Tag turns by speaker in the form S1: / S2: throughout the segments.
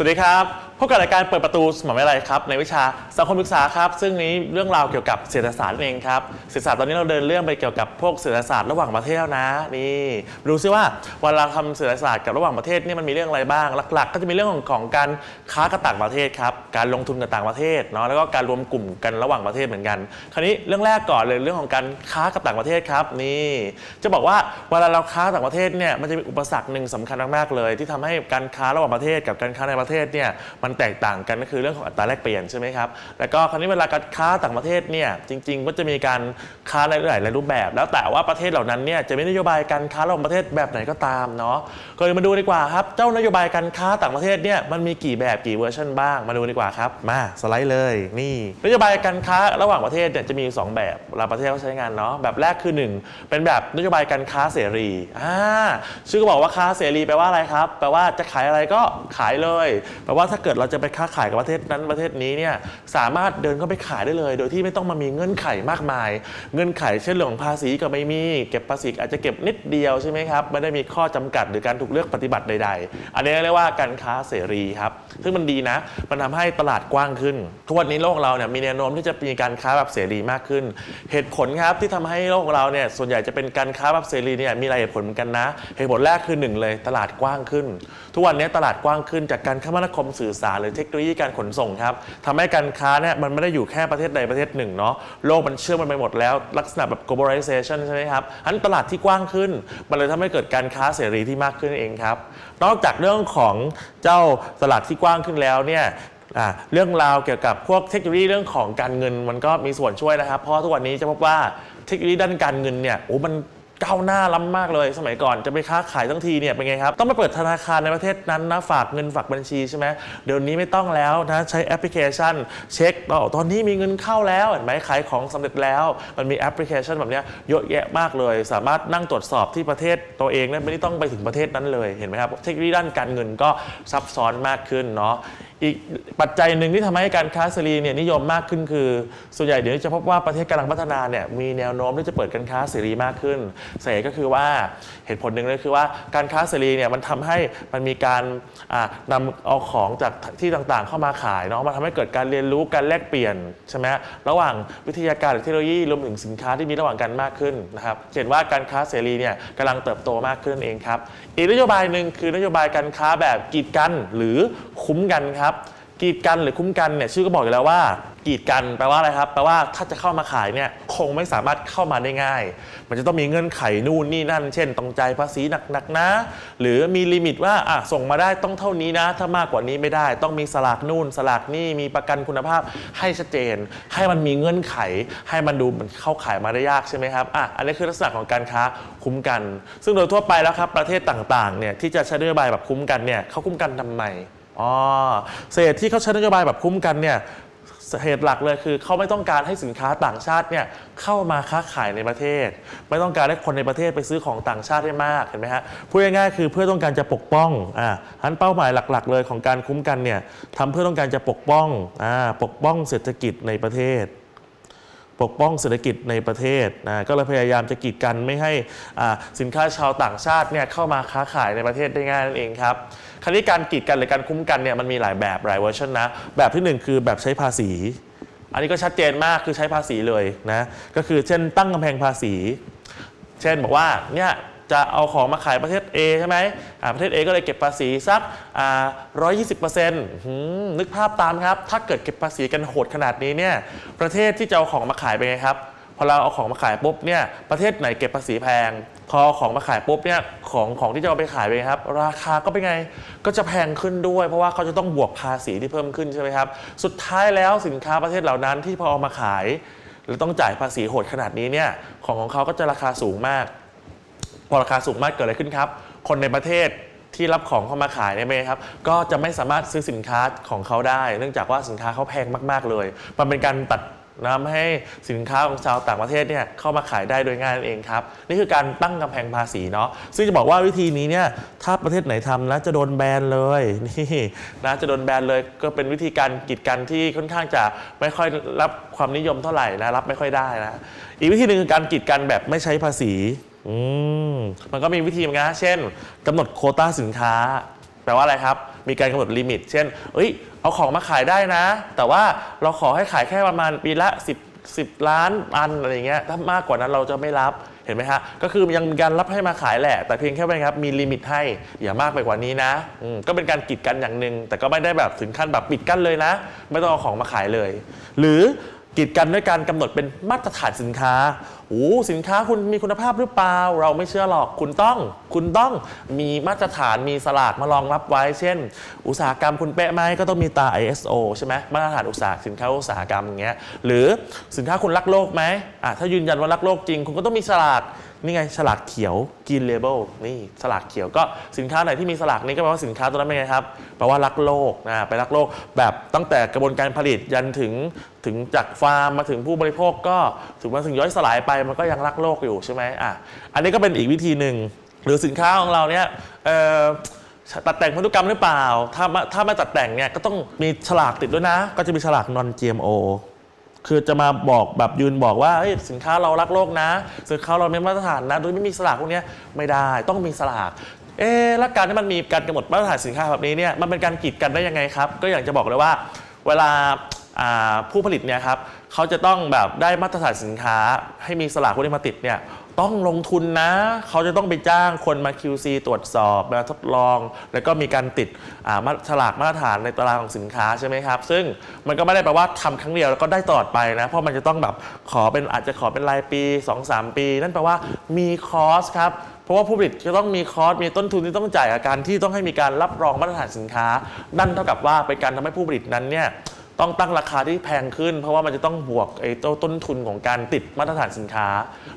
S1: สวัสดีครับ พบกับรายการเปิดประตูสมองวิทยาลัยครับในวิชาสังคมศึกษาครับซึ่งนี้เรื่องราวเกี่ยวกับเศรษฐศาสตร์นั่นเองครับเศรษฐศาสตร์ตอนนี้เราเดินเรื่องไปเกี่ยวกับพวกเศรษฐศาสตร์ระหว่างประเทศแล้วนะนี่ดูซิว่าเวลาทำเศรษฐศาสตร์กับระหว่างประเทศนี่มันมีเรื่องอะไรบ้าง หลัก ๆ ก็จะมีเรื่องของของการค้ากับต่างประเทศครับการลงทุนกับต่างประเทศเนาะแล้วก็การรวมกลุ่มกันระหว่างประเทศเหมือนกัน คราวนี้เรื่องแรกก่อนเลยเรื่องของการค้ากับต่างประเทศครับนี่จะบอกว่าเวลาเราค้าต่างประเทศเนี่ยมันจะมีอุปสรรคหนึ่งสำคัญมากๆเลย ที่ทำให้การค้าระหว่างประเทศกับการค้าในประเทศเนี่ยมัันแตกต่างกันก็คือเรื่องของอัตราแลกเปลี่ยนใช่ไหมครับ แล้วก็คราวนี้เวลาการค้าต่างประเทศเนี่ยจริง ๆ ก็จะมีการค้าหลายหลายรูปแบบ แล้วแต่ว่าประเทศเหล่านั้นเนี่ยจะมีนโยบายการค้าระหว่างประเทศแบบไหนก็ตามเนาะก็เลยมาดูดีกว่าครับ เจ้านโยบายการค้าต่างประเทศเนี่ยมันมีกี่แบบกี่เวอร์ชันบ้างมาดูดีกว่าครับมาสไลด์เลยนี่นโยบายการค้าระหว่างประเทศเนี่ยจะมีอยู่สองแบบเวลาประเทศเขาใช้งานเนาะแบบแรกคือหนึ่งเป็นแบบนโยบายการค้าเสรีอ่าชื่อก็บอกว่าค้าเสรีแปลว่าอะไรครับ แปลว่าจะขายอะไรก็ขายเลยแปลว่าถ้าเกิดเราจะไปค้าขายกับประเทศนั้นประเทศนี้เนี่ยสามารถเดินเข้าไปขายได้เลย โดยที่ไม่ต้องมามีเงื่อนไขมากมาย เงื่อนไขเช่นเรื่องของภาษีก็ไม่มี เก็บภาษีอาจจะเก็บนิดเดียวใช่ไหมครับไม่ได้มีข้อจำกัดหรือการถูกเลือกปฏิบัติใด ๆ อันนี้เรียกว่าการค้าเสรีครับซึ่งมันดีนะ มันทำให้ตลาดกว้างขึ้น ทุกวันนี้โลกเราเนี่ยมีแนวโน้มที่จะมีการค้าแบบเสรีมากขึ้น เหตุผลครับที่ทำให้โลกเราเนี่ยส่วนใหญ่จะเป็นการค้าแบบเสรีเนี่ยมีหลายเหตุผลเหมือนกันนะ เหตุผลแรกคือหนึ่งเลยตลาดกว้างขึ้น ทุกวันนี้ตลาดกว้างขึ้นจากการคมนาคมสื่อสารหรือเทคโนโลยีการขนส่งครับทำให้การค้าเนี่ยมันไม่ได้อยู่แค่ประเทศใดประเทศหนึ่งเนาะโลกมันเชื่อมันไปหมดแล้ว ลักษณะแบบ globalization ใช่ไหมครับอันตลาดที่กว้างขึ้น มันเลยทำให้เกิดการค้าเสรีที่มากขึ้นเองครับนอกจากเรื่องของเจ้าตลาดที่กว้างขึ้นแล้วเนี่ยเรื่องราวเกี่ยวกับพวกเทคโนโลยีเรื่องของการเงินมันก็มีส่วนช่วยนะครับ เพราะทุกวันนี้จะพบว่าเทคโนโลยีด้านการเงินเนี่ยโอ้มัน ก้าวหน้าล้ำมากเลย สมัยก่อนจะไปค้าขายทั้งทีเนี่ยเป็นไงครับ ต้องไปเปิดธนาคารในประเทศนั้นนะฝากเงินฝากบัญชีใช่ไหมเดี๋ยวนี้ไม่ต้องแล้วนะใช้แอปพลิเคชัน เช็คอ๋อตอนนี้มีเงินเข้าแล้วเห็นไหมขายของสำเร็จแล้ว มันมีแอปพลิเคชันแบบนี้เยอะแยะมากเลย สามารถนั่งตรวจสอบที่ประเทศตัวเองไม่ได้ต้องไปถึงประเทศนั้นเลยเห็นไหมครับเทคโนโลยีด้านการเงินก็ซับซ้อนมากขึ้นเนาะ อีกปัจจัยหนึ่งที่ทำให้การค้าเสรีเนี่ยนิยมมากขึ้นคือ ส่วนใหญ่เดี๋ยวจะพบว่าประเทศกำลังพัฒนาเนี่ยมีแนวโน้มที่จะเปิดการค้าเสรีมากขึ้นสาเหตุก็คือว่าเหตุผลหนึ่งเลยคือว่าการค้าเสรีเนี่ยมันทำให้มันมีการอ่านำเอาของจากที่ต่างๆ เข้ามาขายเนาะมันทำให้เกิดการเรียนรู้การแลกเปลี่ยนใช่ไหมระหว่างวิทยาการหรือเทคโนโลยีรวมถึงสินค้าที่มีระหว่างกันมากขึ้นนะครับเห็นว่าการค้าเสรีเนี่ยกำลังเติบโตมากขึ้นนั่นเองครับอีกนโยบายหนึ่งคือนโยบายการค้าแบบกีดกันหรือคุ้มกันครับ กีดกันหรือคุ้มกันเนี่ยชื่อก็บอกอยู่แล้วว่า กีดกันแปลว่าอะไรครับแปลว่าถ้าจะเข้ามาขายเนี่ยคงไม่สามารถเข้ามาได้ง่าย มันจะต้องมีเงื่อนไขนู่นนี่นั่น เช่นต้องจ่ายภาษีหนักๆนะ หรือมีลิมิตว่าอะส่งมาได้ต้องเท่านี้นะ ถ้ามากกว่านี้ไม่ได้ ต้องมีสลากนู่น สลากนี่มีประกันคุณภาพให้ชัดเจน ให้มันมีเงื่อนไข ให้มันดูมันเข้าขายมาได้ยากใช่ไหมครับอะอันนี้คือลักษณะของการค้าคุ้มกัน ซึ่งโดยทั่วไปแล้วครับประเทศต่างๆเนี่ยที่จะใช้นโยบายแบบคุ้มกันเนี่ยเขาคุ้มกันทำไม อ๋อเหตุที่เขาใช้นโยบายแบบคุ้มกันเนี่ยเหตุหลักเลยคือเขาไม่ต้องการให้สินค้าต่างชาติเนี่ยเข้ามาค้าขายในประเทศ ไม่ต้องการให้คนในประเทศไปซื้อของต่างชาติให้มากเห็นไหมฮะพูดง่ายๆคือเพื่อต้องการจะปกป้องอ่าอันเป้าหมายหลักๆ เลยของการคุ้มกันเนี่ยทำเพื่อต้องการจะปกป้องอ่าปกป้องเศรษฐกิจในประเทศ ปกป้องเศรษฐกิจในประเทศนะก็เลยพยายามจะกีดกันไม่ให้สินค้าชาวต่างชาติเนี่ยเข้ามาค้าขายในประเทศได้ง่ายนั่นเองครับ คราวนี้การกีดกันหรือการคุ้มกันเนี่ยมันมีหลายแบบหลายเวอร์ชันนะ แบบที่หนึ่งคือแบบใช้ภาษี อันนี้ก็ชัดเจนมากคือใช้ภาษีเลยนะ ก็คือเช่นตั้งกำแพงภาษี เช่นบอกว่าเนี่ยจะเอาของมาขายประเทศ A ใช่ไหมประเทศ A ก็เลยเก็บภาษีสักร้อยยี่สิบเปอร์เซ็นต์นึกภาพตามครับ ถ้าเกิดเก็บภาษีกันโหดขนาดนี้เนี่ย ประเทศที่จะเอาของมาขายเป็นไงครับ พอเราเอาของมาขายปุ๊บเนี่ยประเทศไหนเก็บภาษีแพง พอของมาขายปุ๊บเนี่ยของของที่จะเอาไปขายไปครับ ราคาก็เป็นไงก็จะแพงขึ้นด้วย เพราะว่าเขาจะต้องบวกภาษีที่เพิ่มขึ้นใช่ไหมครับสุดท้ายแล้วสินค้าประเทศเหล่านั้นที่พอเอามาขายแล้วต้องจ่ายภาษีโหดขนาดนี้เนี่ยของของเขาก็จะราคาสูงมาก พอราคาสูงมากเกิดอะไรขึ้นครับ คนในประเทศที่รับของเข้ามาขายเนี่ยไหมครับ ก็จะไม่สามารถซื้อสินค้าของเขาได้ เนื่องจากว่าสินค้าเขาแพงมาก ๆ เลย มันเป็นการตัด นำให้สินค้าของชาวต่างประเทศเนี่ยเข้ามาขายได้โดยง่ายนั่นเองครับ นี่คือการตั้งกำแพงภาษีเนาะซึ่งจะบอกว่าวิธีนี้เนี่ยถ้าประเทศไหนทำนะจะโดนแบนเลยนี่นะจะโดนแบนเลยก็เป็นวิธีการกีดกันที่ค่อนข้างจะไม่ค่อยรับความนิยมเท่าไหร่นะรับไม่ค่อยได้นะอีกวิธีหนึ่งคือการกีดกันแบบไม่ใช้ภาษีอืมมันก็มีวิธีเหมือนกันนะเช่นกำหนดโควต้าสินค้า แปลว่าอะไรครับ มีการกำหนดลิมิต เช่น เอ้ย เอาของมาขายได้นะ แต่ว่าเราขอให้ขายแค่ประมาณปีละ 10 10 ล้านอันอะไรเงี้ย ถ้ามากกว่านั้นเราจะไม่รับ เห็นไหมฮะ ก็คือยังมีการรับให้มาขายแหละ แต่เพียงแค่ว่าไงครับ มีลิมิตให้ อย่ามากไปกว่านี้นะอืมก็เป็นการกีดกันอย่างหนึ่ง แต่ก็ไม่ได้แบบถึงขั้นแบบปิดกั้นเลยนะ ไม่ต้องเอาของมาขายเลย หรือกีดกันด้วยการกำหนดเป็นมาตรฐานสินค้า โอ้สินค้าคุณมีคุณภาพหรือเปล่า เราไม่เชื่อหรอกคุณต้อง คุณต้องมีมาตรฐานมีสลากมารองรับไว้ เช่น อุตสาหกรรมคุณเป๊ะไหมก็ต้องมีตา ISO ใช่ไหมมาตรฐานอุตสาหสินค้าอุตสาหกรรมอย่างเงี้ยหรือสินค้าคุณรักโลกไหมอะถ้ายืนยันว่ารักโลกจริง คุณก็ต้องมีฉลากนี่ไงฉลากเขียว Green Label นี่ฉลากเขียวก็สินค้าไหนที่มีฉลากนี้ก็แปลว่าสินค้าตัวนั้นเป็นไงครับแปลว่ารักโลกนะไปรักโลกแบบตั้งแต่กระบวนการผลิตยันถึงถึงจากฟาร์มมาถึงผู้บริโภคก็ถึงมาถึงย่อยสลายไปมันก็ยังรักโลกอยู่ใช่ไหมอะอันนี้ก็เป็นอีกวิธีหนึ่งหรือสินค้าของเราเนี่ยตัดแต่งพันธุกรรมหรือเปล่า ถ้าม่ถ้าไม่ตัดแต่งเนี่ยก็ต้องมีฉลากติดด้วยนะ ก็จะมีฉลาก non GMO คือจะมาบอกแบบยืนบอกว่าสินค้าเรารักโลกนะ สินค้าเราไม่มาตรฐานนะโดยไม่มีฉลากพวกนี้ไม่ได้ต้องมีฉลากเอ๊แล้วการที่มันมีการกำหนดมาตรฐานสินค้าแบบนี้เนี่ยมันเป็นการกีดกันได้ยังไงครับ ก็อยางจะบอกเลยว่า เวลาอ่าผู้ผลิตเนี่ยครับ เขาจะต้องแบบได้มาตรฐานสินค้า ให้มีสลากพวกนี้มาติดเนี่ยต้องลงทุนนะ เขาจะต้องไปจ้างคนมา QC ตรวจสอบมาทดลอง แล้วก็มีการติดมาฉลากมาตรฐานในตารางของสินค้าใช่ไหมครับ ซึ่งมันก็ไม่ได้แปลว่าทำครั้งเดียวแล้วก็ได้ตลอดไปนะ เพราะมันจะต้องแบบขอเป็นอาจจะขอเป็นรายปี 2-3 ปี นั่นแปลว่ามีคอสครับเพราะว่าผู้ผลิตจะต้องมีคอสมีต้นทุนที่ต้องจ่ายกับการที่ต้องให้มีการรับรองมาตรฐานสินค้านั่นเท่ากับว่าเป็นการทำให้ผู้ผลิตนั้นเนี่ย ต้องตั้งราคาที่แพงขึ้น เพราะว่ามันจะต้องบวกไอ้ต้นต้นทุนของการติดมาตรฐานสินค้า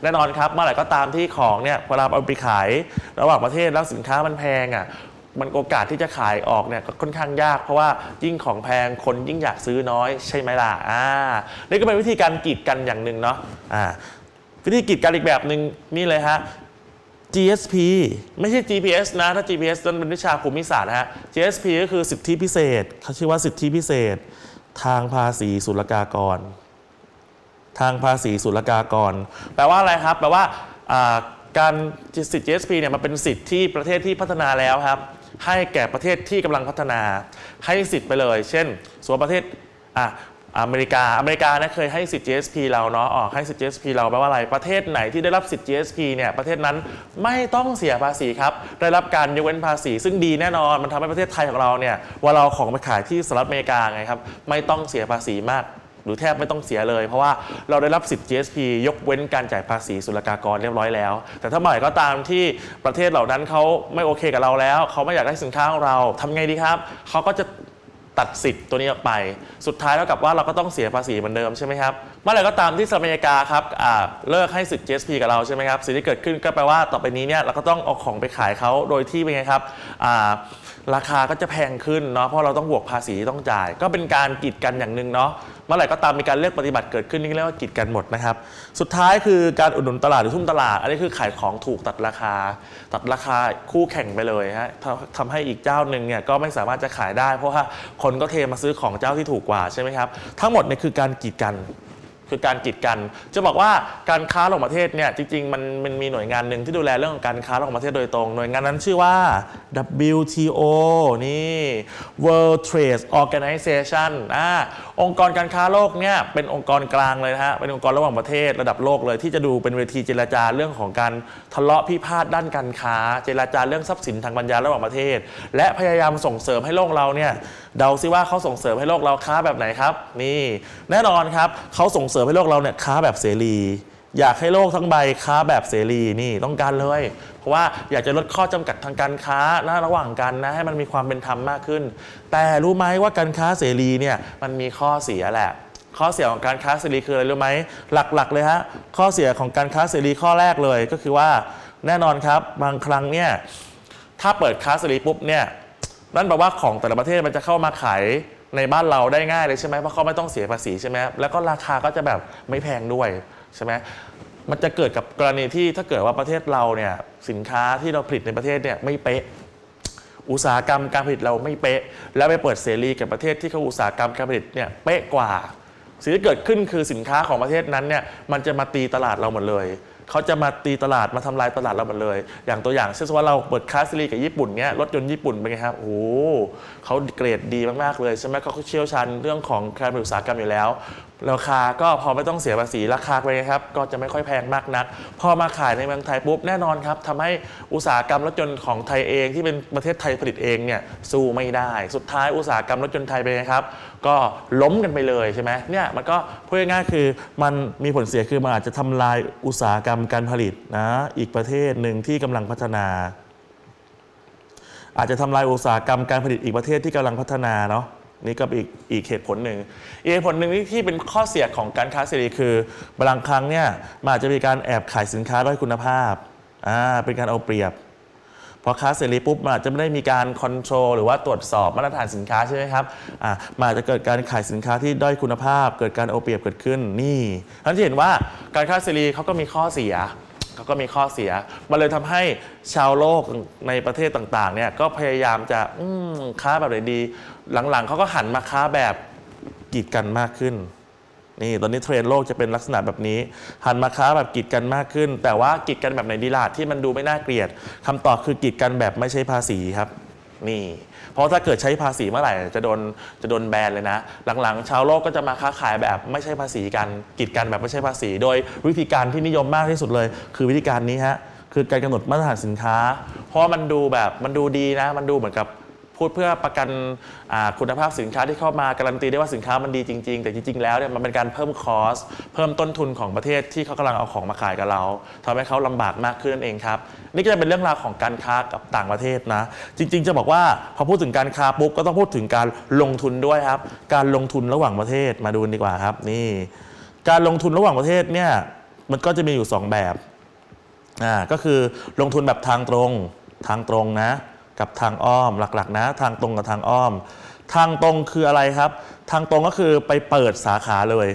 S1: แน่นอนครับเมื่อไหร่ก็ตามที่ของเนี่ยเวลาเอาไปขาย ระหว่างประเทศแล้วสินค้ามันแพงอะมันโอกาสที่จะขายออกเนี่ยก็ค่อนข้างยาก เพราะว่ายิ่งของแพงคนยิ่งอยากซื้อน้อยใช่ไหมล่ะอ่านี่ก็เป็นวิธีการกีดกันอย่างหนึ่งเนาะอ่าวิธีกีดกันอีกแบบหนึ่งนี่เลยฮะ GSP ไม่ใช่ GPS นะ ถ้า GPS นั่นเป็นวิชาภูมิศาสตร์นะฮะ GSP ก็คือสิทธิพิเศษเขาชื่อว่าสิทธิพิเศษ ทางภาษีศุลกากร ทางภาษีศุลกากร แปลว่าอะไรครับ แปลว่าการสิทธิ GSP เนี่ยมันเป็นสิทธิที่ประเทศที่พัฒนาแล้วครับ ให้แก่ประเทศที่กำลังพัฒนา ให้สิทธิ์ไปเลย เช่นส่วนประเทศอะ อเมริกาอเมริกานะเคยให้สิทธิ์ GSP เราเนาะออกให้สิทธิ์ GSP เราแปลว่าอะไร ประเทศไหนที่ได้รับสิทธิ์ GSP เนี่ยประเทศนั้นไม่ต้องเสียภาษีครับได้รับการยกเว้นภาษี ซึ่งดีแน่นอนมันทำให้ประเทศไทยของเราเนี่ยว่าเราของไปขายที่สหรัฐอเมริกาไงครับไม่ต้องเสียภาษีมากหรือแทบไม่ต้องเสียเลย เพราะว่าเราได้รับสิทธิ์ GSP ยกเว้นการจ่ายภาษีศุลกากรเรียบร้อยแล้ว แต่ถ้าเมื่อไหร่ก็ตามที่ประเทศเหล่านั้นเขาไม่โอเคกับเราแล้ว เขาไม่อยากได้สินค้าของเราทำไงดีครับ เขาก็จะ ตัดสิทธิ์ตัวนี้ออกไป สุดท้ายแล้วกับว่าเราก็ต้องเสียภาษีเหมือนเดิมใช่ไหมครับเมื่อไหร่ก็ตามที่สหรัฐอเมริกาครับเลิกให้สิทธิ์ GSP กับเราใช่ไหมครับสิ่งที่เกิดขึ้นก็แปลว่าต่อไปนี้เนี่ยเราก็ต้องเอาของไปขายเขาโดยที่เป็นไงครับ ราคาก็จะแพงขึ้นเนาะเพราะเราต้องบวกภาษีที่ต้องจ่าย ก็เป็นการกีดกันอย่างหนึ่งเนาะเมื่อไหร่ก็ตามมีการเลือกปฏิบัติเกิดขึ้นนี่เรียกว่ากีดกันหมดนะครับ สุดท้ายคือการอุดหนุนตลาดหรือทุ่มตลาด อันนี้คือขายของถูกตัดราคา ตัดราคาคู่แข่งไปเลยฮะทำทำให้อีกเจ้าหนึ่งเนี่ยก็ไม่สามารถจะขายได้ เพราะว่าคนก็เทมาซื้อของเจ้าที่ถูกกว่าใช่ไหมครับทั้งหมดเนี่ยคือการกีดกัน คือการกีดกัน จะบอกว่าการค้าระหว่างประเทศเนี่ยจริงๆมันมันมีหน่วยงานหนึ่งที่ดูแลเรื่องของการค้าระหว่างประเทศโดยตรง หน่วยงานนั้นชื่อว่า WTO นี่ World Trade Organization อ่าองค์กรการค้าโลกเนี่ยเป็นองค์กรกลางเลยนะฮะเป็นองค์กรระหว่างประเทศระดับโลกเลย ที่จะดูเป็นเวทีเจรจาเรื่องของการทะเลาะพิพาทด้านการค้า เจรจาเรื่องทรัพย์สินทางปัญญาระหว่างประเทศ และพยายามส่งเสริมให้โลกเราเนี่ยเดาซิว่าเขาส่งเสริมให้โลกเราค้าแบบไหนครับนี่แน่นอนครับเขาส่งเสริมให้โลกเราเนี่ยค้าแบบเสรี อยากให้โลกทั้งใบค้าแบบเสรีนี่ต้องการเลย เพราะว่าอยากจะลดข้อจำกัดทางการค้านะระหว่างกันนะให้มันมีความเป็นธรรมมากขึ้น แต่รู้ไหมว่าการค้าเสรีเนี่ยมันมีข้อเสียแหละข้อเสียของการค้าเสรีคืออะไรรู้ไหมหลักๆ เลยฮะข้อเสียของการค้าเสรีข้อแรกเลยก็คือว่าแน่นอนครับบางครั้งเนี่ยถ้าเปิดค้าเสรีปุ๊บเนี่ยนั่นแปลว่าของแต่ละประเทศมันจะเข้ามาขาย ในบ้านเราได้ง่ายเลยใช่ไหมเพราะเขาไม่ต้องเสียภาษีใช่ไหมแล้วก็ราคาก็จะแบบไม่แพงด้วยใช่ไหมมันจะเกิดกับกรณีที่ถ้าเกิดว่าประเทศเราเนี่ยสินค้าที่เราผลิตในประเทศเนี่ยไม่เป๊ะอุตสาหกรรมการผลิตเราไม่เป๊ะ แล้วไปเปิดเสรีกับประเทศที่เขาอุตสาหกรรมการผลิตเนี่ยเป๊ะกว่า สิ่งที่เกิดขึ้นคือสินค้าของประเทศนั้นเนี่ยมันจะมาตีตลาดเราหมดเลย เขาจะมาตีตลาดมาทำลายตลาดเราหมดเลย อย่างตัวอย่างเช่นว่าเราเปิดค้าซีรีกับญี่ปุ่นเนี้ยรถยนต์ญี่ปุ่นเป็นไงครับโอ้โหเขาเกรดดีมากๆเลยใช่ไหมเขาเชี่ยวชาญเรื่องของการผลิตอุตสาหกรรมอยู่แล้วราคาก็พอไม่ต้องเสียภาษีราคาไปครับก็จะไม่ค่อยแพงมากนัก พอมาขายในเมืองไทยปุ๊บแน่นอนครับทำให้อุตสาหกรรมรถยนต์ของไทยเองที่เป็นประเทศไทยผลิตเองเนี่ยสู้ไม่ได้ สุดท้ายอุตสาหกรรมรถยนต์ไทยไปนไงครับ ก็ล้มกันไปเลยใช่ไหมเนี่ยมันก็พูดง่ายๆคือมันมีผลเสียคือมันอาจจะทำลายอุตสาหกรรมการผลิตนะอีกประเทศหนึ่งที่กำลังพัฒนา อาจจะทำลายอุตสาหกรรมการผลิตอีกประเทศที่กำลังพัฒนาเนาะนี่ก็อีกอีกเหตุผลหนึ่งอีกเหตุผลหนึ่งที่ที่เป็นข้อเสียของการค้าเสรีคือบางครั้งเนี่ยมันอาจจะมีการแอบขายสินค้าด้อยคุณภาพอ่าเป็นการเอาเปรียบ พอค้าเสรีปุ๊บมันอาจจะไม่ได้มีการคอนโทรลหรือว่าตรวจสอบมาตรฐานสินค้าใช่ไหมครับอ่ามันอาจจะเกิดการขายสินค้าที่ด้อยคุณภาพ เกิดการเอาเปรียบเกิดขึ้นนี่ท่านจะเห็นว่าการค้าเสรีเขาก็มีข้อเสียเขาก็มีข้อเสีย มันเลยทำให้ชาวโลกในประเทศต่างๆเนี่ยก็พยายามจะอค้าแบบไหนดี หลังๆเขาก็หันมาค้าแบบกีดกันมากขึ้น นี่ตอนนี้เทรนด์โลกจะเป็นลักษณะแบบนี้ หันมาค้าแบบกีดกันมากขึ้น แต่ว่ากีดกันแบบไหนดีล่ะที่มันดูไม่น่าเกลียดคำตอบคือกีดกันแบบไม่ใช่ภาษีครับนี่เพราะถ้าเกิดใช้ภาษีเมื่อไหร่จะโดนจะโดนแบนเลยนะ หลังๆ ชาวโลกก็จะมาค้าขายแบบไม่ใช่ภาษีกันกีดกันแบบไม่ใช่ภาษี โดยวิธีการที่นิยมมากที่สุดเลย คือวิธีการนี้ฮะคือการกำหนดมาตรฐานสินค้า เพราะมันดูแบบมันดูดีนะ มันดูเหมือนกับ พูดเพื่อประกันคุณภาพสินค้าที่เข้ามาการันตีได้ว่าสินค้ามันดีจริง ๆ แต่จริงๆแล้วเนี่ยมันเป็นการเพิ่มคอสเพิ่มต้นทุนของประเทศที่เขากำลังเอาของมาขายกับเราทำให้เขาลำบากมากขึ้นนั่นเองครับนี่ก็จะเป็นเรื่องราวของการค้ากับต่างประเทศนะ จริง ๆ จะบอกว่าพอพูดถึงการค้าปุ๊บก็ต้องพูดถึงการลงทุนด้วยครับ การลงทุนระหว่างประเทศมาดูดีกว่าครับนี่ การลงทุนระหว่างประเทศเนี่ยมันก็จะมีอยู่สองแบบอ่าก็คือลงทุนแบบทางตรงทางตรงนะ กับทางอ้อมหลักๆ นะ ทางตรงกับทางอ้อม ทางตรงคืออะไรครับ ทางตรงก็คือไปเปิดสาขาเลย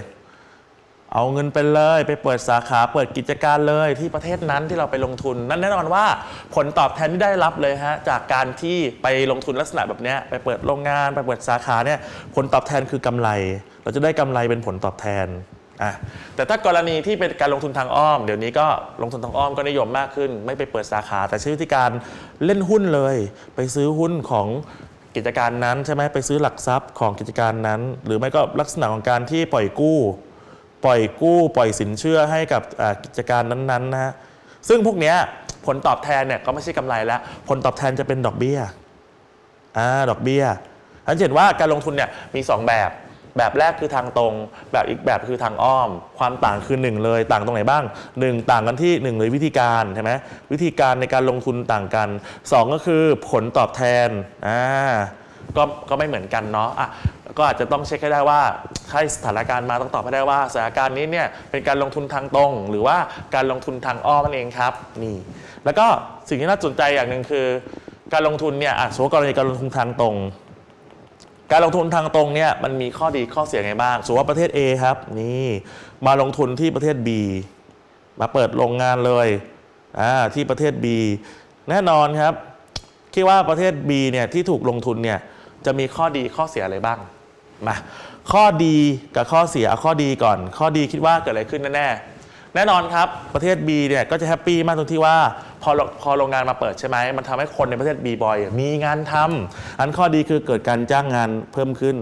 S1: เอาเงินไปเลยไปเปิดสาขาเปิดกิจการเลยที่ประเทศนั้นที่เราไปลงทุน นั่นแน่นอนว่าผลตอบแทนที่ได้รับเลยฮะจากการที่ไปลงทุนลักษณะแบบเนี้ยไปเปิดโรงงาน ไปเปิดสาขาเนี่ยผลตอบแทนคือกำไร เราจะได้กำไรเป็นผลตอบแทน อะแต่ถ้ากรณีที่เป็นการลงทุนทางอ้อม เดี๋ยวนี้ก็ลงทุนทางอ้อมก็นิยมมากขึ้น ไม่ไปเปิดสาขา แต่ใช้วิธีการเล่นหุ้นเลย ไปซื้อหุ้นของกิจการนั้นใช่ไหมไปซื้อหลักทรัพย์ของกิจการนั้น หรือไม่ก็ลักษณะของการที่ปล่อยกู้ ปล่อยกู้ปล่อยสินเชื่อให้กับกิจการนั้นๆนะฮะซึ่งพวกเนี้ยผลตอบแทนเนี่ยก็ไม่ใช่กำไรแล้ว ผลตอบแทนจะเป็นดอกเบี้ยอ่าดอกเบี้ยท่านเห็นว่าการลงทุนเนี่ยมี 2 แบบ แบบแรกคือทางตรง แบบอีกแบบคือทางอ้อม ความต่างคือ1เลยต่างตรงไหนบ้าง 1 ต่างกันที่ 1 เลยวิธีการใช่ไหมวิธีการในการลงทุนต่างกัน 2 ก็คือผลตอบแทนอ่าก็ก็ไม่เหมือนกันเนาะอะก็อาจจะต้องเช็คให้ได้ว่าถ้าสถานการณ์มาต้องตอบให้ได้ว่าสถานการณ์นี้เนี่ยเป็นการลงทุนทางตรง หรือว่าการลงทุนทางอ้อมนั่นเองครับนี่แล้วก็สิ่งที่น่าสนใจอย่างหนึ่งคือ การลงทุนเนี่ยอะสมมติกรณีการลงทุนทางตรง การลงทุนทางตรงเนี่ยมันมีข้อดีข้อเสียไงบ้างสมมติว่าประเทศ A ครับนี่มาลงทุนที่ประเทศ B มาเปิดโรงงานเลยอ่าที่ประเทศ B แน่นอนครับ คิดว่าประเทศ B เนี่ยที่ถูกลงทุนเนี่ยจะมีข้อดีข้อเสียอะไรบ้างมาข้อดีกับข้อเสียข้อดีก่อน ข้อดีคิดว่าเกิดอะไรขึ้นแน่ๆ แน่นอนครับประเทศ B เนี่ยก็จะแฮปปี้มากตรงที่ว่าพอพอโรงงานมาเปิดใช่ไหมมันทำให้คนในประเทศ B บอยมีงานทำอันข้อดีคือเกิดการจ้างงานเพิ่มขึ้น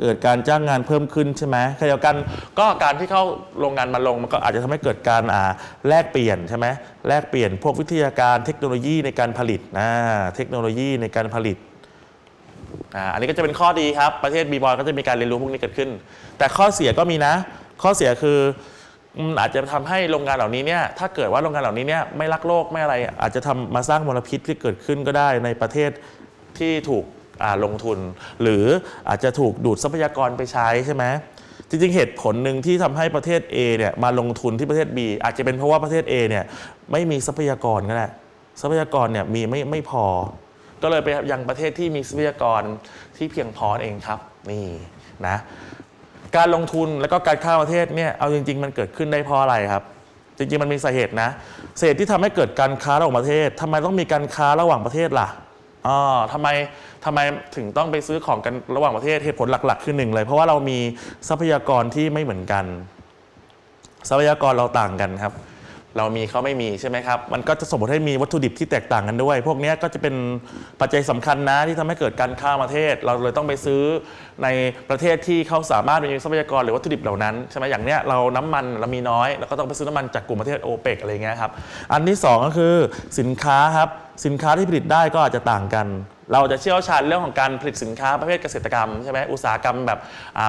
S1: เกิดการจ้างงานเพิ่มขึ้นใช่ไหมขณะเดียวกันก็การที่เข้าโรงงานมาลงมันก็อาจจะทำให้เกิดการอ่าแลกเปลี่ยนใช่ไหมแลกเปลี่ยนพวกวิทยาการเทคโนโลยีในการผลิตนะเทคโนโลยีในการผลิตอ่าอันนี้ก็จะเป็นข้อดีครับประเทศบีบอยก็จะมีการเรียนรู้พวกนี้เกิดขึ้น แต่ข้อเสียก็มีนะ ข้อเสียคือ อาจจะทำให้โรงงานเหล่านี้เนี่ยถ้าเกิดว่าโรงงานเหล่านี้เนี่ยไม่รักโลกไม่อะไร อาจจะทำมาสร้างมลพิษที่เกิดขึ้นก็ได้ในประเทศที่ถูกลงทุน หรืออาจจะถูกดูดทรัพยากรไปใช้ใช่ไหมจริงๆเหตุผลหนึ่งที่ทำให้ประเทศ A เนี่ยมาลงทุนที่ประเทศ B อาจจะเป็นเพราะว่าประเทศ A เนี่ยไม่มีทรัพยากรก็ได้ทรัพยากรเนี่ยมีไม่ไม่พอ ก็เลยไปยังประเทศที่มีทรัพยากรที่เพียงพอเองครับ นี่นะ การลงทุนแล้วก็การข้ามประเทศเนี่ยเอาจริง ๆ มันเกิดขึ้นได้เพราะอะไรครับ จริงๆมันมีสาเหตุนะสาเหตุที่ทำให้เกิดการค้าระหว่างประเทศทำไมต้องมีการค้าระหว่างประเทศล่ะอ๋อทำไมทำไมถึงต้องไปซื้อของกันระหว่างประเทศเหตุผลหลักๆคือหนึ่งเลย เพราะว่าเรามีทรัพยากรที่ไม่เหมือนกัน ทรัพยากรเราต่างกันครับ เรามีเขาไม่มีใช่ไหมครับ มันก็จะส่งผลให้มีวัตถุดิบที่แตกต่างกันด้วย พวกนี้ก็จะเป็นปัจจัยสำคัญนะที่ทำให้เกิดการข้ามประเทศ เราเลยต้องไปซื้อในประเทศที่เขาสามารถมีทรัพยากรหรือวัตถุดิบเหล่านั้นใช่ไหมอย่างเนี้ยเราน้ำมันเรามีน้อยเราก็ต้องไปซื้อน้ำมันจากกลุ่มประเทศโอเปกอะไรเงี้ยครับ อันที่สองก็คือสินค้าครับสินค้าที่ผลิตได้ก็อาจจะต่างกัน เราจะเชี่ยวชาญเรื่องของการผลิตสินค้าประเภทเกษตรกรรมใช่ไหมอุตสาหกรรมแบบ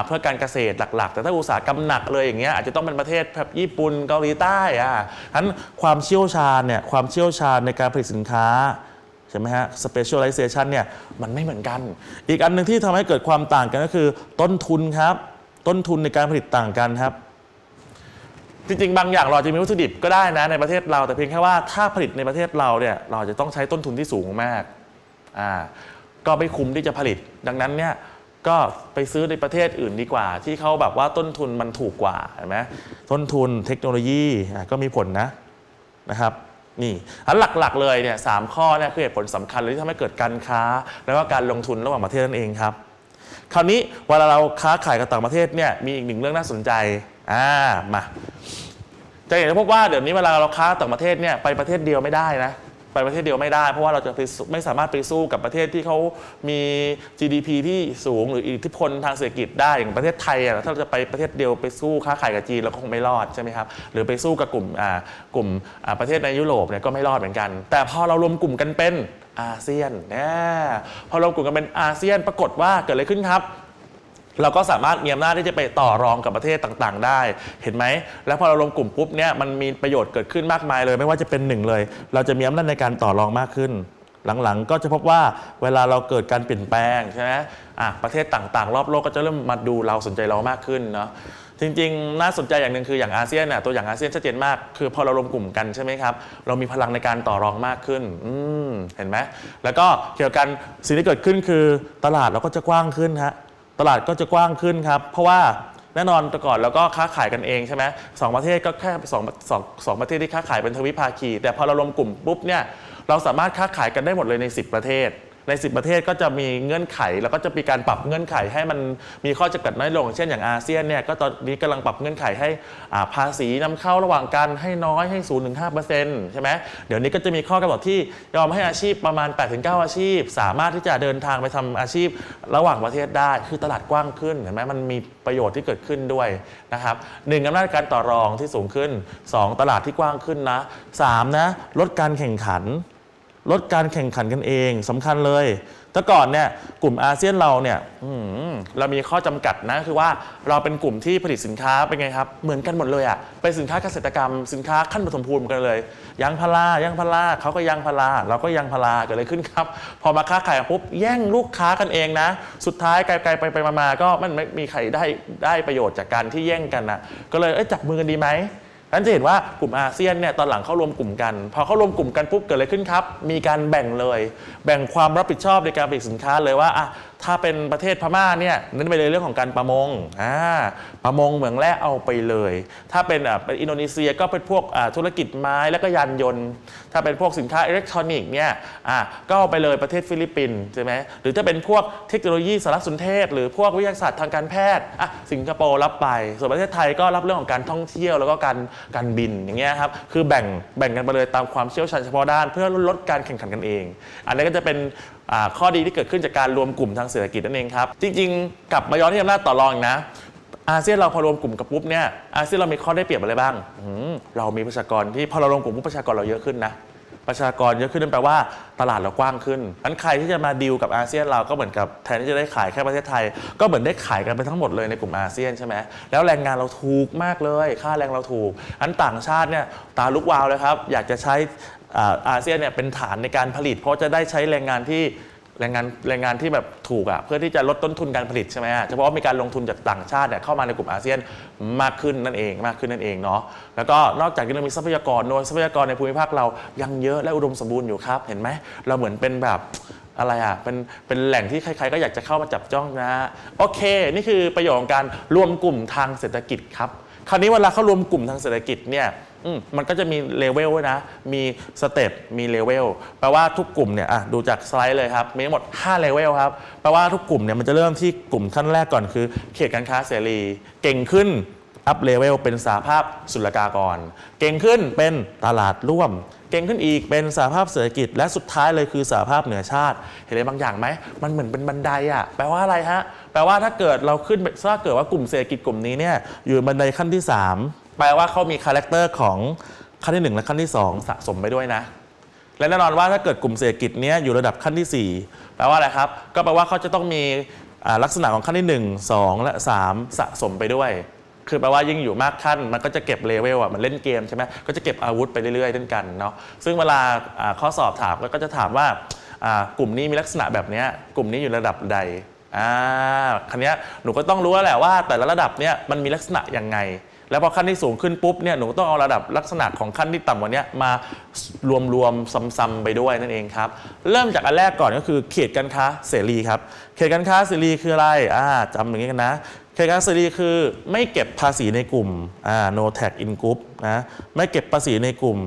S1: เพื่อการเกษตรหลัก ๆ แต่ถ้าอุตสาหกรรมหนักเลยอย่างเงี้ยอาจจะต้องเป็นประเทศแบบญี่ปุ่นเกาหลีใต้อะฉะนั้นความเชี่ยวชาญเนี่ยความเชี่ยวชาญในการผลิตสินค้าใช่ไหมฮะ specialization เนี่ยมันไม่เหมือนกัน อีกอันหนึ่งที่ทำให้เกิดความต่างกันก็คือ ต้นทุนครับ ต้นทุนในการผลิตต่างกันครับ จริงๆ บางอย่างเราจจะมีวัตถุดิบก็ได้นะในประเทศเราแต่เพียงแค่ว่าถ้าผลิตในประเทศเราเนี่ยเราจะต้องใช้ต้นทุนที่สูงมาก อ่าก็ไม่คุ้มที่จะผลิต ดังนั้นเนี่ยก็ไปซื้อในประเทศอื่นดีกว่า ที่เขาแบบว่าต้นทุนมันถูกกว่าเห็นไหมต้นทุนเทคโนโลยีก็มีผลนะนะครับนี่อันหลักๆเลยเนี่ยสามข้อเนี่ยคือเหตุผลสำคัญเลยที่ทำให้เกิดการค้า แล้วก็การลงทุนระหว่างประเทศนั่นเองครับ คราวนี้เวลาเราค้าขายกับต่างประเทศเนี่ยมีอีกหนึ่งเรื่องน่าสนใจอ่ามาจะเห็นได้พบว่าเดี๋ยวนี้เวลาเราค้าต่างประเทศเนี่ยไปประเทศเดียวไม่ได้นะ ไปประเทศเดียวไม่ได้ เพราะว่าเราจะไปไม่สามารถไปสู้กับประเทศที่เขามี GDP ที่สูงหรืออิทธิพลทางเศรษฐกิจได้อย่างประเทศไทยอะถ้าเราจะไปประเทศเดียวไปสู้ค้าขายกับจีนเราก็คงไม่รอดใช่ไหมครับหรือไปสู้กับกลุ่มอ่ากลุ่มอ่าประเทศในยุโรปเนี่ยก็ไม่รอดเหมือนกัน แต่พอเรารวมกลุ่มกันเป็นอาเซียนนะพอเรากลุ่มกันเป็นอาเซียนปรากฏว่าเกิดอะไรขึ้นครับ เราก็สามารถมีอำนาจที่จะไปต่อรองกับประเทศต่างๆ ได้ เห็นไหม แล้วพอเรารวมกลุ่มปุ๊บเนี่ยมันมีประโยชน์เกิดขึ้นมากมายเลย ไม่ว่าจะเป็นหนึ่งเลย เราจะมีอำนาจในการต่อรองมากขึ้น หลังๆ ก็จะพบว่าเวลาเราเกิดการเปลี่ยนแปลงใช่ไหมอะประเทศต่างๆ รอบโลกก็จะเริ่มมาดูเราสนใจเรามากขึ้นเนาะจริงๆ น่าสนใจอย่างหนึ่งคืออย่างอาเซียนน่ะตัวอย่างอาเซียนชัดเจนมาก คือพอเรารวมกลุ่มกันใช่ไหมครับ เรามีพลังในการต่อรองมากขึ้นอืเห็นไหมแล้วก็เกี่ยวกันสิ่งที่เกิดขึ้นคือตลาดเราก็จะกว้างขึ้นฮะ ตลาดก็จะกว้างขึ้นครับ เพราะว่าแน่นอนแต่ก่อนเราก็ค้าขายกันเองใช่ไหมสองประเทศก็แค่สองสองสองประเทศที่ค้าขายเป็นทวิภาคี แต่พอเรารวมกลุ่มปุ๊บเนี่ยเราสามารถค้าขายกันได้หมดเลยใน 10 ประเทศ ใน 10 ประเทศก็จะมีเงื่อนไข แล้วก็จะมีการปรับเงื่อนไขให้มันมีข้อจำกัดน้อยลง เช่นอย่างอาเซียนเนี่ยก็ตอนนี้กำลังปรับเงื่อนไขให้อ่าภาษีนำเข้าระหว่างกันให้น้อยให้0ูนถึงห้ใช่ไหมเดี๋ยวนี้ก็จะมีข้อกำหนดที่ยอมให้อาชีพประมาณ 8-9 อาชีพ สามารถที่จะเดินทางไปทำอาชีพระหว่างประเทศได้คือตลาดกว้างขึ้นเห็นไหมมันมีประโยชน์ที่เกิดขึ้นด้วยนะครับหนึ่งอำนาจการต่อรองที่สูงขึ้นสองตลาดที่กว้างขึ้นนะสามนะลดการแข่งขัน ลดการแข่งขันกันเองสำคัญเลยแต่ก่อนเนี่ยกลุ่มอาเซียนเราเนี่ยเรามีข้อจำกัดนะคือว่าเราเป็นกลุ่มที่ผลิตสินค้าเป็นไงครับเหมือนกันหมดเลยอะ่ะเป็นสินค้าเกษตรกรรม สินค้าขั้นปฐมภูมิกันเลยยางพารายางพาราเขาก็ยางพาราเราก็ยางพาราเกิดอะไรขึ้นครับ พอมาค้าขายปุ๊บแย่งลูกค้ากันเองนะ สุดท้ายไกลๆไปไปมาๆก็มันไม่มีใครได้ได้ประโยชน์จากการที่แย่งกันนะก็เลยเอ้ยจับมือกันดีไหม นั้นจะเห็นว่ากลุ่มอาเซียนเนี่ยตอนหลังเข้ารวมกลุ่มกัน พอเข้ารวมกลุ่มกันปุ๊บเกิดอะไรขึ้นครับ มีการแบ่งเลย แบ่งความรับผิดชอบในการผลิตสินค้าเลยว่าอะถ้าเป็นประเทศพม่าเนี่ยนั่นไปเลยเรื่องของการประมงอ่าประมงเหมืองแร่เอาไปเลย ถ้าเป็นอะเป็นอินโดนีเซียก็เป็นพวกอ่าธุรกิจไม้แล้วก็ยานยนต์ ถ้าเป็นพวกสินค้าอิเล็กทรอนิกส์เนี่ยอะก็เอาไปเลยประเทศฟิลิปปินส์ใช่ไหมหรือถ้าเป็นพวกเทคโนโลยีสารสนเทศ หรือพวกวิทยาศาสตร์ทางการแพทย์อะสิงคโปร์รับไป ส่วนประเทศไทยก็รับเรื่องของการท่องเที่ยวแล้วก็การการบินอย่างเงี้ยครับคือแบ่งแบ่งกันไปเลยตามความเชี่ยวชาญเฉพาะด้าน เพื่อลดการแข่งขันกันเอง อันนี้ก็จะเป็น ข้อดีที่เกิดขึ้นจากการรวมกลุ่มทางเศรษฐกิจนั่นเองครับจริงๆกลับมาย้อนที่อำนาจต่อรองนะอาเซียนเราพอรวมกลุ่มกับปุ๊บเนี่ยอาเซียนเรามีข้อได้เปรียบอะไรบ้างเรามีประชากรที่พอเรารวมกลุ่มปุ๊บประชากรเราเยอะขึ้นนะประชากรเยอะขึ้นนั่นแปลว่าตลาดเรากว้างขึ้นนั้นใครที่จะมาดีลกับอาเซียนเราก็เหมือนกับแทนที่จะได้ขายแค่ประเทศไทย ก็เหมือนได้ขายกันไปทั้งหมดเลยในกลุ่มอาเซียนใช่ไหมแล้วแรงงานเราถูกมากเลย ค่าแรงเราถูกอันต่างชาติเนี่ยตาลุกวาวเลยครับ อยากจะใช้ อาเซียนเนี่ยเป็นฐานในการผลิต เพราะจะได้ใช้แรงงานที่แรงงานแรงงานที่แบบถูกอะ่ะเพื่อที่จะลดต้นทุนการผลิตใช่ไหมอะเฉพาะมีการลงทุนจากต่างชาติเนี่ยเข้ามาในกลุ่มอาเซียนมากขึ้นนั่นเองมากขึ้นนั่นเองเนาะแล้วก็นอกจากนี้เรามีทรัพยากรโดยทรัพยากรในภูมิภาคเรายังเยอะและอุดมสมบูรณ์อยู่ครับ เห็นไหมเราเหมือนเป็นแบบอะไรอะเป็นเป็นแหล่งที่ใครๆก็อยากจะเข้ามาจับจ้องนะโอเค นี่คือประโยชน์ของการรวมกลุ่มทางเศรษฐกิจครับคราวนี้เวลาเขารวมกลุ่มทางเศรษฐกิจเนี่ย มมันก็จะมีเลเวลด้วยนะ มีสเต็ปมีเลเวลแปลว่าทุกกลุ่มเนี่ยอะดูจากสไลด์เลยครับมีทั้งหมด5เลเวลครับแปลว่าทุกกลุ่มเนี่ยมันจะเริ่มที่กลุ่มขั้นแรกก่อนคือ เขตการค้าเสรี เก่งขึ้นอัพเลเวลเป็นสหภาพศุลกากร เก่งขึ้นเป็นตลาดร่วม เก่งขึ้นอีกเป็นสหภาพเศรษฐกิจ และสุดท้ายเลยคือสหภาพเหนือชาติ เห็นอะไรบางอย่างไหม มันเหมือนเป็นบันไดอะแปลว่าอะไรฮะ แปลว่าถ้าเกิดเราขึ้นถ้าเกิดว่ากลุ่มเศรษฐกิจกลุ่มนี้เนี่ยอยู่บันไดขั้นที่ 3 แปลว่าเขามีคาแรคเตอร์ของขั้นที่ 1 และขั้นที่ 2 สะสมไปด้วยนะ และแน่นอนว่าถ้าเกิดกลุ่มเศรษฐกิจเนี้ยอยู่ระดับขั้นที่ 4 แปลว่าอะไรครับ ก็แปลว่าเขาจะต้องมีลักษณะของขั้นที่ 1 2 และ 3 สะสมไปด้วย คือแปลว่ายิ่งอยู่มากขั้นมันก็จะเก็บเลเวลอะมันเล่นเกมใช่ไหมก็จะเก็บอาวุธไปเรื่อยๆเช่นกันเนาะซึ่งเวลาข้อสอบถามก็จะถามว่ากลุ่มนี้มีลักษณะแบบนี้กลุ่มนี้อยู่ระดับใดอ่าคันนี้หนูก็ต้องรู้แล้วแหละว่าแต่ละระดับเนี้ยมันมีลักษณะยังไง แล้วพอขั้นที่สูงขึ้นปุ๊บเนี่ยหนูต้องเอาระดับลักษณะของขั้นที่ต่ำกว่านี้มารวมๆซ้ำๆไปด้วยนั่นเองครับ เริ่มจากอันแรกก่อนก็คือเขตการค้าเสรีครับ เขตการค้าเสรีคืออะไรอ่าจำอย่างนี้กันนะเขตการค้าเสรีคือไม่เก็บภาษีในกลุ่มอ่า no tax in group นะไม่เก็บภาษีในกลุ่ม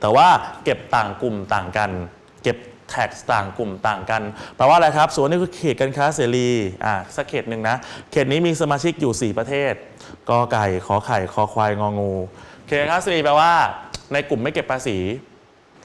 S1: แต่ว่าเก็บต่างกลุ่มต่างกัน เก็บ แท็กต่างกลุ่มต่างกันแปลว่าอะไรครับส่วนนี้คือเขตการค้าเสรีอ่าสักเขตหนึ่งนะ เขตนี้มีสมาชิกอยู่ 4 ประเทศกอไก่ขอไข่คอควายงองู เขตการค้าเสรีแปลว่า ในกลุ่มไม่เก็บภาษี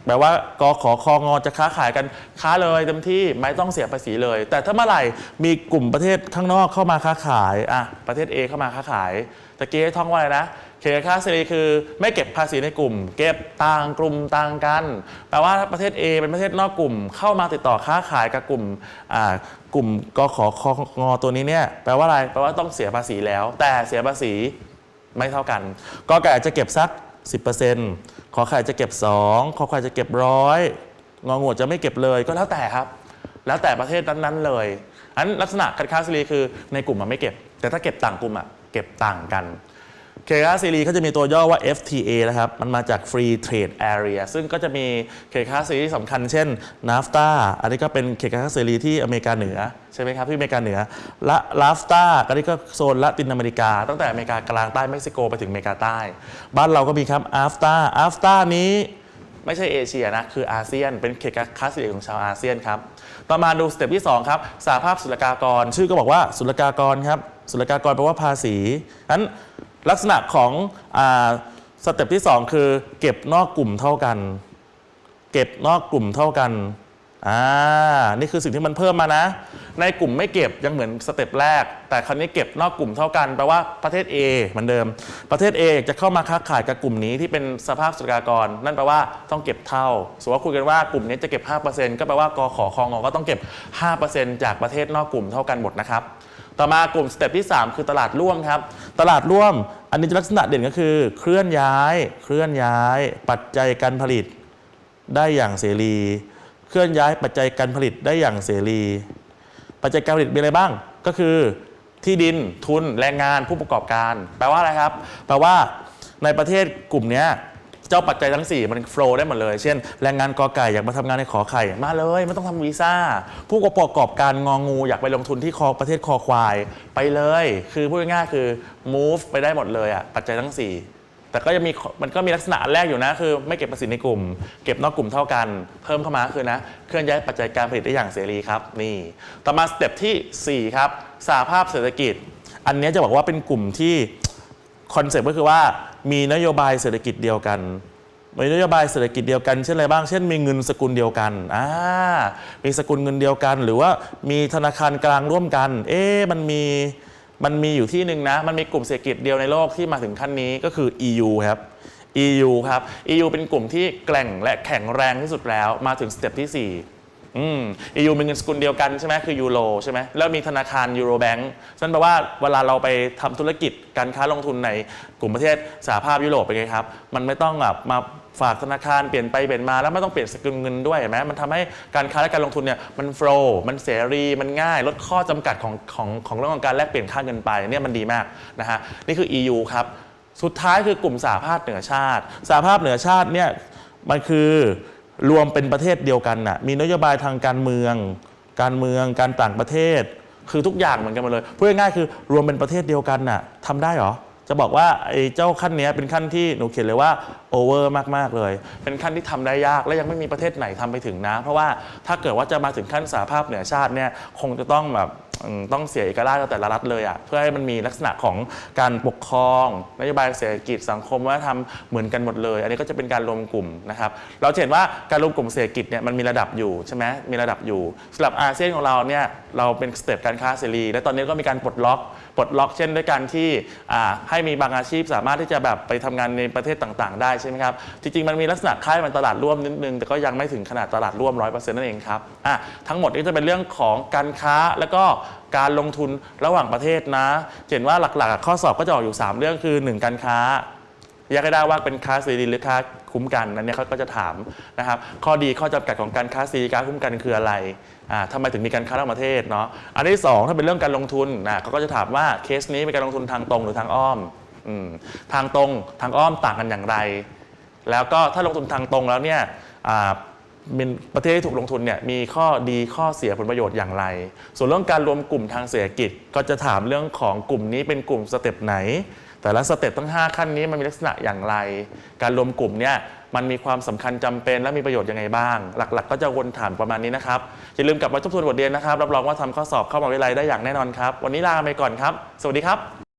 S1: แปลว่ากขอคองอจะค้าขายกันค้าเลยเต็มที่ไม่ต้องเสียภาษีเลย แต่ถ้าเมื่อไหร่มีกลุ่มประเทศข้างนอกเข้ามาค้าขายอะประเทศ A เข้ามาค้าขายตะกี้ให้ท่องว่าอะไรนะเขตค้าเสรีคือไม่เก็บภาษีในกลุ่ม เก็บต่างกลุ่มต่างกันแปลว่าประเทศ A เป็นประเทศนอกกลุ่ม เข้ามาติดต่อค้าขายกับกลุ่มอ่ากลุ่มกขอคองอตัวนี้เนี่ยแปลว่าอะไรแปลว่าต้องเสียภาษีแล้ว แต่เสียภาษีไม่เท่ากันกอไก่อาจจะเก็บสัก 10% ขอไข่จะเก็บ 2 ขอไข่จะเก็บร้อยงองูจะไม่เก็บเลยก็แล้วแต่ครับ แล้วแต่ประเทศนั้นๆเลยอันลักษณะคารค้าเสรีคือในกลุ่มมันไม่เก็บ แต่ถ้าเก็บต่างกลุ่มอะเก็บต่างกัน เคคาเสรีเขาจะมีตัวย่อว่า FTA นะครับ มันมาจาก Free Trade Area ซึ่งก็จะมีเขตค้าเสรีสำคัญเช่น NAFTA อันนี้ก็เป็นเขตค้าเสรีที่อเมริกาเหนือ ใช่ไหมครับ ที่อเมริกาเหนือและลาฟตาอันนี้ก็โซนละตินอเมริกา ตั้งแต่อเมริกากลางใต้เม็กซิโกไปถึงอเมริกาใต้ บ้านเราก็มีครับอาฟตาอาฟตานี้ไม่ใช่เอเชียนะ คืออาเซียน เป็นเขตค้าเสรีของชาวอาเซียนครับ ต่อมาดูสเต็ปที่ 2 ครับสหภาพศุลกากร ชื่อก็บอกว่าศุลกากรครับศุลกากรแปลว่าภาษีนั้น ลักษณะของอสเต็ปที่ 2 คือ เก็บนอกกลุ่มเท่ากัน เก็บนอกกลุ่มเท่ากันอ่านี่คือสิ่งที่มันเพิ่มมานะ ในกลุ่มไม่เก็บยังเหมือนสเต็ปแรก แต่คราวนี้เก็บนอกกลุ่มเท่ากันแปลว่าประเทศ A เหมือนเดิม ประเทศ A จะเข้ามาค้าขายกับกลุ่มนี้ที่เป็นสภาพสุลกากร นั่นแปลว่าต้องเก็บเท่าสมมติว่าคุยกันว่ากลุ่มนี้จะเก็บ 5%ก็แปลว่ากขอคองก็ต้องเก็บ 5%จากประเทศนอกกลุ่มเท่ากันหมดนะครับ ต่อมากลุ่มสเต็ปที่ 3 คือตลาดร่วมครับ ตลาดร่วม อันนี้ลักษณะเด่นก็คือ เคลื่อนย้าย เคลื่อนย้าย ปัจจัยการผลิต ได้อย่างเสรี เคลื่อนย้ายปัจจัยการผลิตได้อย่างเสรี ปัจจัยการผลิตมีอะไรบ้าง ก็คือที่ดินทุนแรงงานผู้ประกอบการ แปลว่าอะไรครับ แปลว่าในประเทศกลุ่มนี้ จ้าปัจจัยทั้ง 4 มันโฟล์ได้หมดเลย เช่น แรงงานกอไก่อยากมาทำงานในขอไข่ มาเลยไม่ต้องทำวีซ่า ผู้ประกอบการงองู อยากไปลงทุนที่คอประเทศคอควาย ไปเลย คือพูดง่ายๆคือ move ไปได้หมดเลยอะปัจจัยทั้ง 4 แต่ก็จะมีมันก็มีลักษณะแรกอยู่นะ คือไม่เก็บภาษีในกลุ่ม เก็บนอกกลุ่มเท่ากัน เพิ่มเข้ามาคือนะ เคลื่อนย้ายปัจจัยการผลิตได้อย่างเสรีครับนี่ต่อมาสเต็ปทีสี่4ครับสหภาพเศรษฐกิจ อันนี้จะบอกว่าเป็นกลุ่มที่ คอนเซ็ปต์ก็คือว่ามีนโยบายเศรษฐกิจเดียวกันมีนโยบายเศรษฐกิจเดียวกันเช่นอะไรบ้าง เช่นมีเงินสกุลเดียวกันอ่ามีสกุลเงินเดียวกัน หรือว่ามีธนาคารกลางร่วมกัน เอ๊มันมีมันมีอยู่ที่หนึ่งนะ มันมีกลุ่มเศรษฐกิจเดียวในโลกที่มาถึงขั้นนี้ก็คือ EU ครับ EU ครับ EU เป็นกลุ่มที่แกร่งและแข็งแรงที่สุดแล้วมาถึงสเต็ปที่ 4 อืม EU มีเงินสกุลเดียวกันใช่ไหมคือยูโรใช่ไหมแล้วมีธนาคารยูโรแบงก์นั่นแปลว่าเวลาเราไปทำธุรกิจการค้าลงทุนในกลุ่มประเทศสหภาพยุโรปเป็นไงครับ มันไม่ต้องแบบมาฝากธนาคารเปลี่ยนไปเปลี่ยนมาแล้วไม่ต้องเปลี่ยนสกุลเงินด้วยเห็นไหมมันทำให้การค้าและการลงทุนเนี่ยมันโฟล์มันเสรีมันง่าย ลดข้อจำกัดของของของเรื่องของการแลกเปลี่ยนค่าเงินไปเนี่ยมันดีมากนะฮะนี่คือ EU ครับสุดท้ายคือกลุ่มสหภาพเหนือชาติสหภาพเหนือชาติเนี่ยมันคือ รวมเป็นประเทศเดียวกันน่ะมีนโยบายทางการเมือง การเมืองการต่างประเทศ คือทุกอย่างเหมือนกันหมดเลยพูดง่ายๆคือรวมเป็นประเทศเดียวกันน่ะทำได้เหรอจะบอกว่าไอ้เจ้าขั้นเนี้ยเป็นขั้นที่หนูเขียนเลยว่าโอเวอร์มากๆเลย เป็นขั้นที่ทำได้ยากและยังไม่มีประเทศไหนทำไปถึงนะ เพราะว่าถ้าเกิดว่าจะมาถึงขั้นสหภาพเหนือชาติเนี่ยคงจะต้องแบบต้องเสียเอกราชแต่ละรัฐเลยอะ่ะเพื่อให้มันมีลักษณะของการปกครองนโยบายเศรษฐกิจสังคมวัฒนธรรมเหมือนกันหมดเลย อันนี้ก็จะเป็นการรวมกลุ่มนะครับเราเห็นว่าการรวมกลุ่มเศรษฐกิจเนี่ยมันมีระดับอยู่ใช่ไหมมีระดับอยู่สำหรับอาเซียนของเราเนี่ยเราเป็นสเต็ปการค้าเสรี และตอนนี้ก็มีการปลดล็อกปลดล็อกเช่นด้วยการที่ให้มีบางอาชีพสามารถที่จะแบบไปทำงานในประเทศต่างๆ ได้ใช่ไหมครับจริงๆมันมีลักษณะคล้ายมันตลาดร่วมนิดนึงแต่ก็ยังไม่ถึงขนาดตลาดร่วม100%นั่นเองครับอะทั้งหมดนี้จะเป็นเรื่องของการค้าแล้วก็การลงทุนระหว่างประเทศนะ เห็นว่าหลักๆ ข้อสอบก็จะออกอยู่ 3 เรื่องคือ 1 การค้าแยกได้ว่าเป็นค้าเสรีหรือค้าคุ้มกันนั่นเนี่ยเขาก็จะถามนะครับ ข้อดีข้อจำกัดของการค้าเสรีค้าคุ้มกันคืออะไรอ่าทำไมถึงมีการค้าระหว่างประเทศเนาะอันที่สองถ้าเป็นเรื่องการลงทุนนะเขาก็จะถามว่าเคสนี้เป็นการลงทุนทางตรงหรือทางอ้อมอืมทางตรงทางอ้อมต่างกันอย่างไร แล้วก็ถ้าลงทุนทางตรงแล้วเนี่ยอ่า เป็นประเทศที่ถูกลงทุนเนี่ยมีข้อดีข้อเสียผลประโยชน์อย่างไร ส่วนเรื่องการรวมกลุ่มทางเศรษฐกิจ ก็จะถามเรื่องของกลุ่มนี้เป็นกลุ่มสเต็ปไหน แต่ละสเต็ปทั้ง 5 ขั้นนี้มันมีลักษณะอย่างไร การรวมกลุ่มเนี่ยมันมีความสำคัญจำเป็นและมีประโยชน์ยังไงบ้าง หลัก ๆ ก็จะวนถามประมาณนี้นะครับอย่าลืมกลับมาทบทวนบทเรียนนะครับรับรองว่าทำข้อสอบเข้ามหาวิทยาลัยได้อย่างแน่นอนครับวันนี้ลาไปก่อนครับ สวัสดีครับ